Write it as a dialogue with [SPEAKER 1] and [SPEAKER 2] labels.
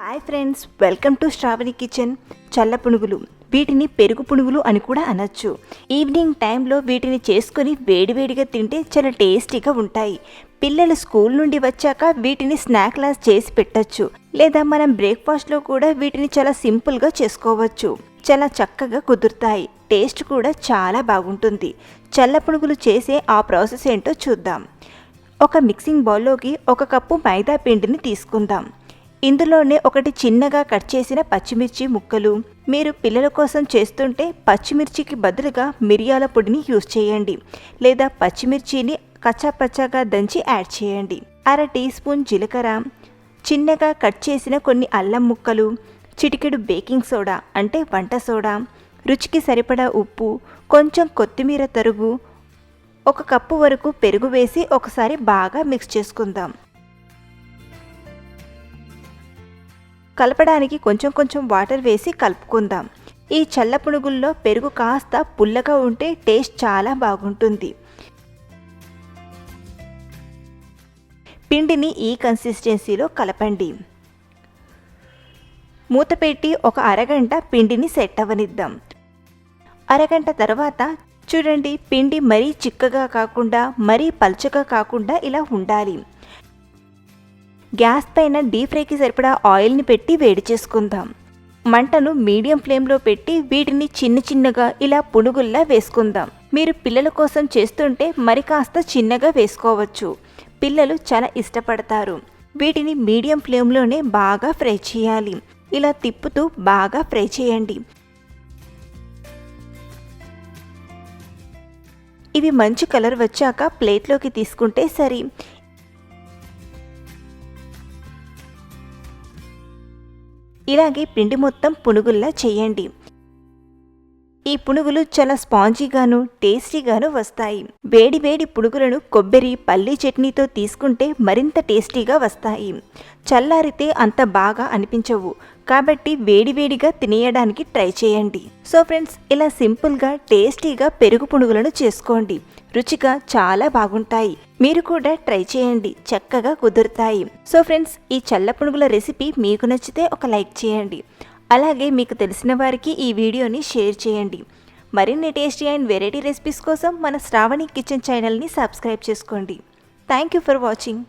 [SPEAKER 1] Hi friends welcome to Sravani kitchen చల్ల పునుగులు వీటిని పెరుగు పునుగులు అని కూడా అనొచ్చు. ఈవినింగ్ టైంలో వీటిని చేసుకొని వేడివేడిగా తింటే చాలా టేస్టీగా ఉంటాయి. పిల్లలు స్కూల్ నుండి వచ్చాక వీటిని స్నాక్ లాస్ చేసి పెట్టచ్చు. లేదా మనం బ్రేక్ఫాస్ట్లో కూడా వీటిని చాలా సింపుల్గా చేసుకోవచ్చు. చాలా చక్కగా కుదురుతాయి. టేస్ట్ కూడా చాలా బాగుంటుంది. చల్ల పునుగులు చేసే ఆ ప్రాసెస్ ఏంటో చూద్దాం. ఒక మిక్సింగ్ బౌల్లోకి ఒక కప్పు మైదా పిండిని తీసుకుందాం. ఇందులోనే ఒకటి చిన్నగా కట్ చేసిన పచ్చిమిర్చి ముక్కలు. మీరు పిల్లల కోసం చేస్తుంటే పచ్చిమిర్చికి బదులుగా మిరియాల పొడిని యూజ్ చేయండి. లేదా పచ్చిమిర్చిని కచ్చాపచ్చాగా దంచి యాడ్ చేయండి. అర టీ స్పూన్ జీలకర్ర. చిన్నగా కట్ చేసిన కొన్ని అల్లం ముక్కలు. చిటికెడు బేకింగ్ సోడా అంటే వంట సోడా. రుచికి సరిపడా ఉప్పు. కొంచెం కొత్తిమీర తరుగు. ఒక కప్పు వరకు పెరుగు వేసి ఒకసారి బాగా మిక్స్ చేసుకుందాం. కలపడానికి కొంచెం కొంచెం వాటర్ వేసి కలుపుకుందాం. ఈ చల్ల పునుగుల్లో పెరుగు కాస్త పుల్లగా ఉంటే టేస్ట్ చాలా బాగుంటుంది. పిండిని ఈ కన్సిస్టెన్సీలో కలపండి. మూత పెట్టి ఒక అరగంట పిండిని సెట్ అవ్వనిద్దాం. అరగంట తర్వాత చూడండి పిండి మరీ చిక్కగా కాకుండా మరీ పల్చగా కాకుండా ఇలా ఉండాలి. గ్యాస్ పైన డీప్ ఫ్రైకి సరిపడా ఆయిల్ని పెట్టి వేడి చేసుకుందాం. మంటను మీడియం ఫ్లేమ్లో పెట్టి వీటిని చిన్న చిన్నగా ఇలా పునుగుల్లా వేసుకుందాం. మీరు పిల్లల కోసం చేస్తుంటే మరి కాస్త చిన్నగా వేసుకోవచ్చు. పిల్లలు చాలా ఇష్టపడతారు. వీటిని మీడియం ఫ్లేమ్లోనే బాగా ఫ్రై చేయాలి. ఇలా తిప్పుతూ బాగా ఫ్రై చేయండి. ఇవి మంచి కలర్ వచ్చాక ప్లేట్లోకి తీసుకుంటే సరి. ఇలాగే పిండి మొత్తం పునుగుల్లా చేయండి. ఈ పునుగులు చాలా స్పాంజీగాను టేస్టీగాను వస్తాయి. వేడి వేడి పునుగులను కొబ్బరి పల్లి చట్నీతో తీసుకుంటే మరింత టేస్టీగా వస్తాయి. చల్లారితే అంత బాగా అనిపించవు. కాబట్టి వేడివేడిగా తినేయడానికి ట్రై చేయండి. సో ఫ్రెండ్స్ ఇలా సింపుల్గా టేస్టీగా పెరుగు పునుగులను చేసుకోండి. రుచిగా చాలా బాగుంటాయి. మీరు కూడా ట్రై చేయండి. చక్కగా కుదురుతాయి. సో ఫ్రెండ్స్ ఈ చల్ల పునుగుల రెసిపీ మీకు నచ్చితే ఒక లైక్ చేయండి. అలాగే మీకు తెలిసిన వారికి ఈ వీడియోని షేర్ చేయండి. మరిన్ని టేస్టీ అండ్ వెరైటీ రెసిపీస్ కోసం మన శ్రావణి కిచెన్ ఛానల్ని సబ్స్క్రైబ్ చేసుకోండి. Thank you for watching.